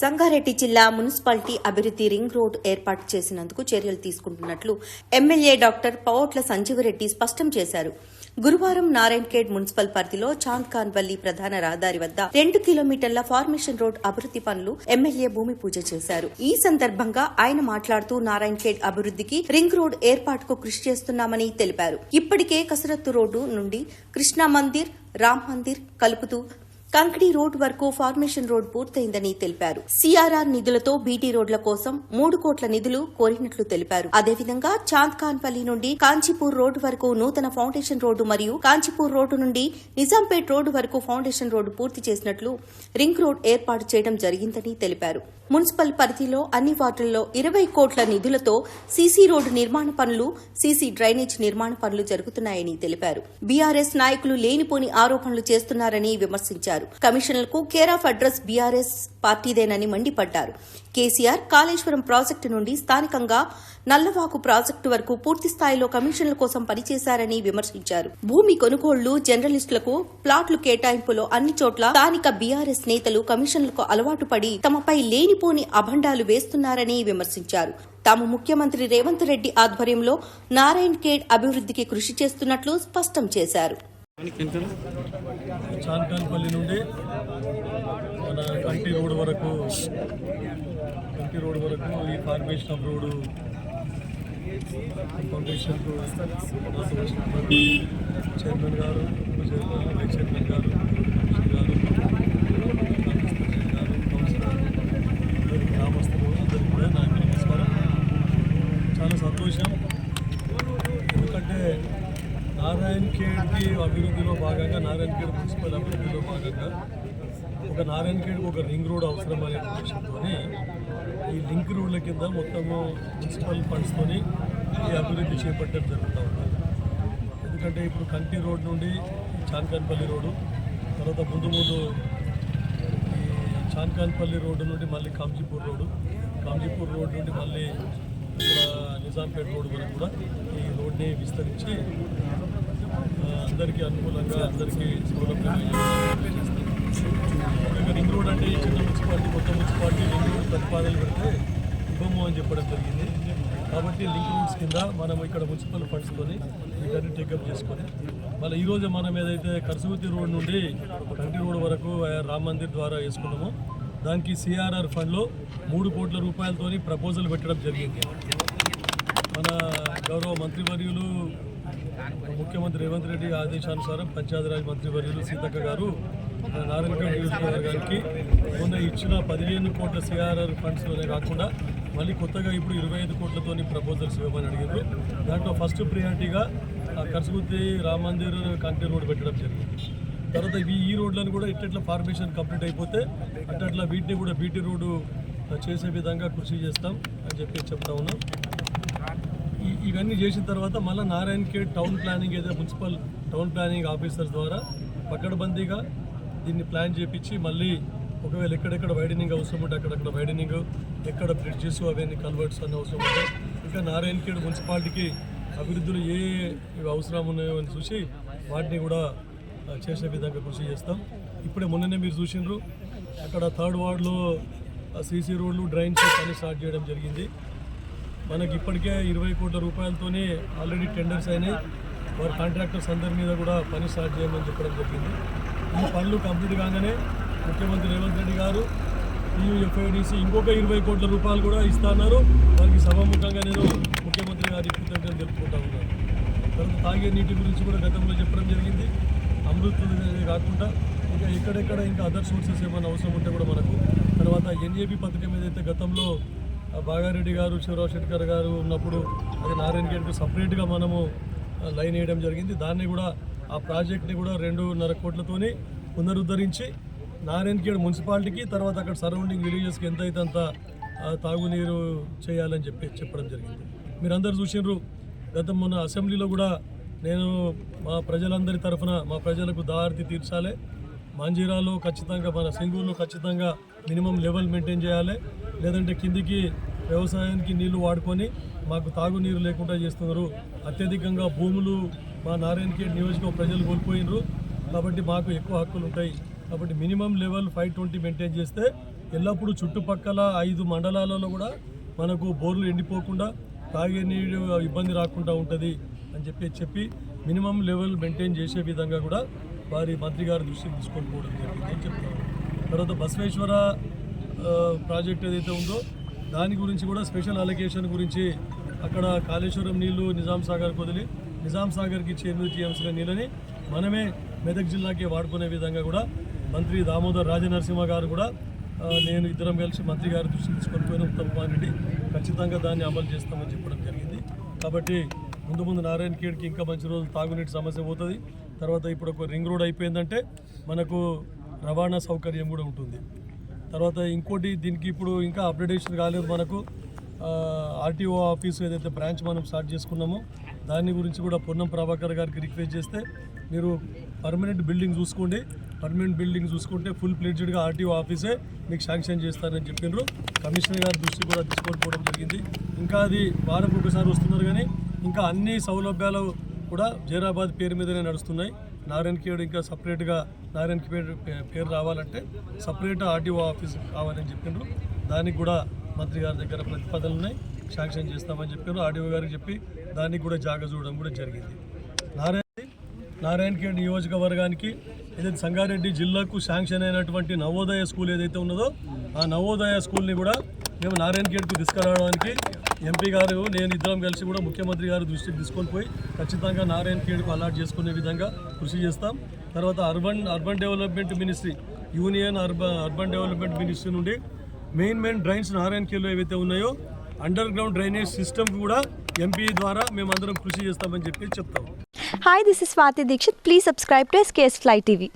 సంగారెడ్డి జిల్లా మున్సిపాలిటీ అభివృద్ది ring road ఏర్పాటు చేసినందుకు చర్యలు తీసుకుంటున్నట్లు ఎమ్మెల్యే డాక్టర్ పవోట్ల సంజీవరెడ్డి స్పష్టం చేశారు. గురువారం నారాయణఖేడ్ మున్సిపల్ పరిధిలో చాంద్ ఖాన్వల్లి ప్రధాన రహదారి వద్ద రెండు కిలోమీటర్ల ఫార్మేషన్ రోడ్ అభివృద్ది పనులు ఎమ్మెల్యే భూమి పూజ చేశారు. ఈ సందర్భంగా ఆయన మాట్లాడుతూ నారాయణఖేడ్ అభివృద్దికి రింగ్ రోడ్ ఏర్పాటుకు కృషి చేస్తున్నామని తెలిపారు. ఇప్పటికే కసరత్తు రోడ్డు నుండి కృష్ణా మందిర్ రామ్ మందిర్ కలుపుతూ కంకడి రోడ్ వరకు ఫార్మేషన్ రోడ్ పూర్తయిందని తెలిపారు. సిఆర్ఆర్ నిధులతో బీటీ రోడ్ల కోసం మూడు కోట్ల నిధులు కోరినట్లు తెలిపారు. అదేవిధంగా చాంద్ ఖాన్పల్లి నుండి కాంచీపూర్ రోడ్డు వరకు నూతన ఫౌండేషన్ రోడ్డు మరియు కాంచీపూర్ రోడ్డు నుండి నిజాంపేట్ రోడ్డు వరకు ఫౌండేషన్ రోడ్డు పూర్తి చేసినట్లు రింగ్ రోడ్ ఏర్పాటు చేయడం జరిగిందని తెలిపారు. మున్సిపల్ పరిధిలో అన్ని వార్డుల్లో ఇరవై కోట్ల నిధులతో సీసీ రోడ్డు నిర్మాణ పనులు సీసీ డ్రైనేజ్ నిర్మాణ పనులు జరుగుతున్నాయని తెలిపారు. బీఆర్ఎస్ నాయకులు లేనిపోని ఆరోపణలు చేస్తున్నారని విమర్శించారు. కమిషనర్లకు కేర్ ఆఫ్ అడ్రస్ బీఆర్ఎస్ పార్టీదేనని మండిపడ్డారు. కేసీఆర్ కాళేశ్వరం ప్రాజెక్టు నుండి స్థానికంగా నల్లవాకు ప్రాజెక్టు వరకు పూర్తి స్థాయిలో కమిషన్ల కోసం పనిచేశారని విమర్శించారు. భూమి కొనుగోళ్ళు జర్నలిస్టులకు ప్లాట్లు కేటాయింపులో అన్ని చోట్ల స్థానిక బీఆర్ఎస్ నేతలు కమిషన్లకు అలవాటు పడి తమపై లేనిపోని అభండాలు వేస్తున్నారని విమర్శించారు. తాము ముఖ్యమంత్రి రేవంత్ రెడ్డి ఆధ్వర్యంలో నారాయణ్ ఖేడ్ అభివృద్దికి కృషి చేస్తున్నట్లు స్పష్టం చేశారు. చాన్కాన్పల్లి నుండి మన కంటి రోడ్ వరకు కంటి రోడ్ వరకు ఈ formation of road foundation chairman గారు ఉప చైర్మన్ వైస్ చైర్మన్ గారు కమిషనర్ గారు కాంగ్రెస్ ప్రెసిడెంట్ గారు కౌన్సిలర్ అందరికీ గ్రామస్తులు అందరికీ కూడా నా యొక్క నమస్కారం చాలా సంతోషం ఎందుకంటే నారాయణ ఖేడ్కి అభివృద్ధిలో భాగంగా మున్సిపల్ అభివృద్ధిలో భాగంగా ఒక నారాయణఖేడికి ఒక రింగ్ రోడ్ అవసరం అనే ఉద్దేశంతో ఈ లింక్ రోడ్ల కింద మొత్తము మున్సిపల్ ఫండ్స్తోని ఈ అభివృద్ధి చేపట్టడం జరుగుతూ ఉంటుంది ఎందుకంటే ఇప్పుడు కంటి రోడ్ నుండి చాన్కాన్పల్లి రోడ్డు తర్వాత ముందు ముందు ఈ చాన్కాన్పల్లి రోడ్డు నుండి మళ్ళీ కాంజీపూర్ రోడ్డు కాంజీపూర్ రోడ్ నుండి మళ్ళీ నిజాంపేట నిజాంపేట్ రోడ్ వరకు కూడా ఈ రోడ్ని విస్తరించి అందరికీ అనుకూలంగా అందరికీ సౌలభ్యంగా రింగ్ రోడ్ అంటే చిన్న మున్సిపాలిటీ కొత్త మున్సిపాలిటీ రింగ్ రోడ్ ప్రతిపాదనలు పెడితే ఇవ్వము అని చెప్పడం జరిగింది. కాబట్టి లింక్ రూట్స్ కింద మనం ఇక్కడ మున్సిపల్ ఫండ్స్తోని వీటన్ని టేకప్ చేసుకొని మళ్ళీ ఈరోజు మనం ఏదైతే కర్సూతి రోడ్ నుండి కంటి రోడ్ వరకు ఆ రామ్ మందిర్ ద్వారా వేసుకున్నామో దానికి సిఆర్ఆర్ ఫండ్లో మూడు కోట్ల రూపాయలతోని ప్రపోజల్ పెట్టడం జరిగింది. మన గౌరవ మంత్రివర్యులు ముఖ్యమంత్రి రేవంత్ రెడ్డి ఆదేశానుసారం పంచాయతీరాజ్ మంత్రివర్యులు సీతక్క గారు మన గారికి నియోజకవర్గానికి మొన్న ఇచ్చిన పదిహేను కోట్ల సిఆర్ఆర్ ఫండ్స్లోనే కాకుండా మళ్ళీ కొత్తగా ఇప్పుడు ఇరవై ఐదు కోట్లతోని ప్రపోజల్స్ ఇవ్వమని అడిగారు. దాంట్లో ఫస్ట్ ప్రియారిటీగా కర్సుగుత్తి రామ్ మందిర్ కంటి రోడ్ పెట్టడం జరిగింది. తర్వాత ఇవి ఈ రోడ్లను కూడా ఇట్లా ఫార్మేషన్ కంప్లీట్ అయిపోతే అట్లా వీటిని కూడా బీటీ రోడ్డు చేసే విధంగా కృషి చేస్తాం అని చెప్పి చెప్తా ఉన్నాం. ఇవన్నీ చేసిన తర్వాత మళ్ళీ నారాయణ ఖేడ్ టౌన్ ప్లానింగ్ ఏదో మున్సిపల్ టౌన్ ప్లానింగ్ ఆఫీసర్స్ ద్వారా పకడ్బందీగా దీన్ని ప్లాన్ చేపించి మళ్ళీ ఒకవేళ ఎక్కడెక్కడ వైడనింగ్ అవసరం ఉంటే అక్కడక్కడ వైడనింగ్ ఎక్కడ బ్రిడ్జెస్ అవన్నీ కన్వర్ట్స్ అన్ని అవసరం ఉంటే ఇంకా నారాయణ ఖేడ్ మున్సిపాలిటీకి అభివృద్ధులు ఏ ఇవి అవసరం ఉన్నాయో అని చూసి వాటిని కూడా చేసే విధంగా కృషి చేస్తాం. ఇప్పుడే మొన్ననే మీరు చూసిండ్రు అక్కడ థర్డ్ వార్డులో సీసీ రోడ్లు డ్రైన్స్ పని స్టార్ట్ చేయడం జరిగింది. మనకి ఇప్పటికే ఇరవై కోట్ల రూపాయలతోనే ఆల్రెడీ టెండర్స్ అయినాయి. వారి కాంట్రాక్టర్స్ అందరి మీద కూడా పని స్టార్ట్ చేయమని చెప్పడం జరిగింది. ఈ పనులు కంప్లీట్ కాగానే ముఖ్యమంత్రి రేవంత్ రెడ్డి గారు టీయూఎఫ్ఐడిసి ఇంకొక ఇరవై కోట్ల రూపాయలు కూడా ఇస్తున్నారు. వారికి సభాముఖంగా నేను ముఖ్యమంత్రి గారి కృతజ్ఞతలు తెలుపుకుంటా ఉన్నాను. తర్వాత తాగే నీటి గురించి కూడా గతంలో చెప్పడం జరిగింది. అమృత్ అనేది కాకుండా ఇంకా ఎక్కడెక్కడ ఇంకా అదర్ సోర్సెస్ ఏమైనా అవసరం ఉంటే కూడా మనకు. తర్వాత ఎన్ఏపి పథకం ఏదైతే గతంలో బాగారెడ్డి గారు శివరావు శెట్కర్ గారు ఉన్నప్పుడు అది నారాయణ గేట్కు సపరేట్గా మనము లైన్ వేయడం జరిగింది. దాన్ని కూడా ఆ ప్రాజెక్ట్ని కూడా రెండున్నర కోట్లతోని పునరుద్ధరించి నారాయణఖేడ్ మున్సిపాలిటీకి తర్వాత అక్కడ సరౌండింగ్ విలేజెస్కి ఎంతైతే అంత తాగునీరు చేయాలని చెప్పి చెప్పడం జరిగింది. మీరందరూ చూసినారు గతం మొన్న అసెంబ్లీలో కూడా నేను మా ప్రజలందరి తరఫున మా ప్రజలకు దారి తీర్చాలి. మంజీరాలో ఖచ్చితంగా మన సింగూరులో ఖచ్చితంగా మినిమం లెవెల్ మెయింటైన్ చేయాలి. లేదంటే కిందికి వ్యవసాయానికి నీళ్ళు వాడుకొని మాకు తాగునీరు లేకుండా చేస్తున్నారు. అత్యధికంగా భూములు మా నారాయణఖేడ్ నియోజకవర్గ ప్రజలు కోల్పోయినరు. కాబట్టి మాకు ఎక్కువ హక్కులు ఉంటాయి. కాబట్టి minimum level five twenty maintain చేస్తే ఎల్లప్పుడూ చుట్టుపక్కల ఐదు మండలాలలో కూడా మనకు బోర్లు ఎండిపోకుండా తాగే నీరు ఇబ్బంది రాకుండా ఉంటుంది అని చెప్పి చెప్పి మినిమం లెవెల్ మెయింటైన్ చేసే విధంగా కూడా వారి మంత్రి గారి దృష్టికి తీసుకొని పోవడం జరిగింది అని చెప్తాను తర్వాత బసవేశ్వర ప్రాజెక్ట్ ఏదైతే ఉందో దాని గురించి కూడా స్పెషల్ అలొకేషన్ గురించి అక్కడ కాళేశ్వరం నీళ్ళు నిజాం సాగర్కి వదిలి నిజాం సాగర్కి ఇచ్చే ఎనిమిది టీఎంసీల నీళ్ళని మనమే మెదక్ జిల్లాకి వాడుకునే విధంగా కూడా మంత్రి దామోదర్ రాజనరసింహ గారు కూడా నేను ఇద్దరం కలిసి మంత్రి గారి దృష్టి తీసుకొని పోయిన ఉత్తమ్ కుమార్ రెడ్డి ఖచ్చితంగా దాన్ని అమలు చేస్తామని చెప్పడం జరిగింది. కాబట్టి ముందు ముందు నారాయణ ఖేడ్కి ఇంకా మంచి రోజులు తాగునీటి సమస్య పోతుంది. తర్వాత ఇప్పుడు ఒక రింగ్ రోడ్ అయిపోయిందంటే మనకు రవాణా సౌకర్యం కూడా ఉంటుంది. తర్వాత ఇంకోటి దీనికి ఇప్పుడు ఇంకా అప్డేటేషన్ కాలేదు మనకు. ఆర్టీఓ ఆఫీస్ ఏదైతే బ్రాంచ్ మనం స్టార్ట్ చేసుకున్నామో దాని గురించి కూడా పొన్నం ప్రభాకర్ గారికి రిక్వెస్ట్ చేస్తే మీరు పర్మనెంట్ బిల్డింగ్ చూసుకోండి. పర్మనెంట్ బిల్డింగ్ చూసుకుంటే ఫుల్ ప్లేజ్డ్గా ఆర్టీఓ ఆఫీసే మీకు శాంక్షన్ చేస్తారని చెప్పిండ్రు కమిషనర్ గారి దృష్టి కూడా తీసుకోకపోవడం పోవడం జరిగింది. ఇంకా అది వారం ఒకసారి వస్తున్నారు కానీ ఇంకా అన్ని సౌలభ్యాలు కూడా జైరాబాద్ పేరు మీదనే నడుస్తున్నాయి. నారాయణఖేడ్ ఇంకా సపరేట్గా నారాయణ ఖేడ్ పేరు రావాలంటే సపరేట్ ఆర్టీఓ ఆఫీస్ కావాలని చెప్పిండ్రు. దానికి కూడా మంత్రి గారి దగ్గర ప్రతిపాదనలు ఉన్నాయి. శాంక్షన్ చేస్తామని చెప్పారు. ఆర్డీఓ గారికి చెప్పి దానికి కూడా జాగ చూడడం కూడా జరిగింది. నారాయణ నారాయణఖేడ్ నియోజకవర్గానికి ఏదైతే సంగారెడ్డి జిల్లాకు శాంక్షన్ అయినటువంటి నవోదయ స్కూల్ ఏదైతే ఉన్నదో ఆ నవోదయ స్కూల్ని కూడా మేము నారాయణ గేట్కు తీసుకురావడానికి ఎంపీ గారు నేను ఇద్దరం కలిసి కూడా ముఖ్యమంత్రి గారి దృష్టికి తీసుకొని పోయి ఖచ్చితంగా నారాయణ గేట్కు అలాట్ చేసుకునే విధంగా కృషి చేస్తాం. తర్వాత urban urban development ministry union urban urban development ministry నుండి మెయిన్ మెయిన్ డ్రైన్స్ నారాయణ ఖేడ్లో ఏవైతే ఉన్నాయో అండర్ గ్రౌండ్ డ్రైనేజ్ సిస్టమ్ కూడా ఎంపీ ద్వారా మేమందరం కృషి చేస్తామని చెప్పి చెప్తాం. Hi this is Swathi Dixit please subscribe to SKS fly TV